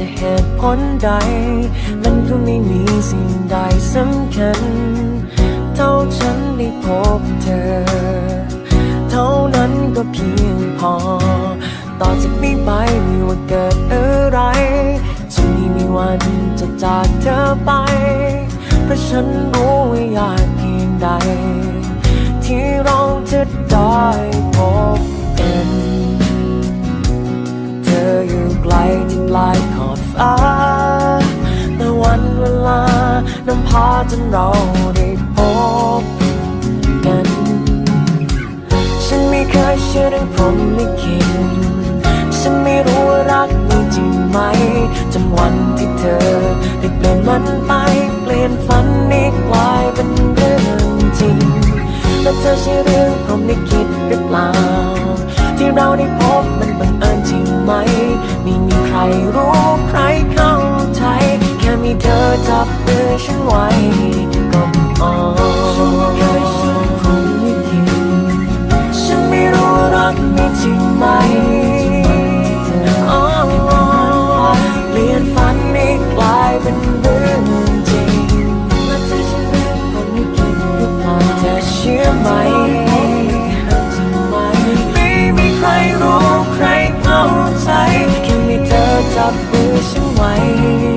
จะเหตุผลใด มันก็ไม่มีสิ่งใดสำคัญ เท่าฉันได้พบเธอ เท่านั้นก็เพียงพอ ต่อจากนี้ไปไม่ว่าเกิดอะไรจะไม่มีวันจะจากเธอไป เพราะฉันรู้ว่ายากเพียงใด ที่เราจะได้พบกันเออยู่ไกล ที่ปลายขอบฟ้าแต่วันเวลานำพาจนเราได้พบกัน ฉันไม่เคยเชื่อเรื่องพรมลิขิตฉันไม่รู้ว่ารักมีจริงไหมจนวันที่เธอได้เปลี่ยนมันไป เปลี่ยนฝันนี้กลายเป็นเรื่องจริง และเธอใช่เรื่องพรมลิขิตหรือเปล่าที่เราได้พบมันบังเอิญจริงไหมมี รรู้ใครเข้าใจ แค่มีเธอจับมือฉันไว้ก็พอฉันเคยเชื่อพรหมลิขิตฉันไม่รู้รักมีจริงไหม ช่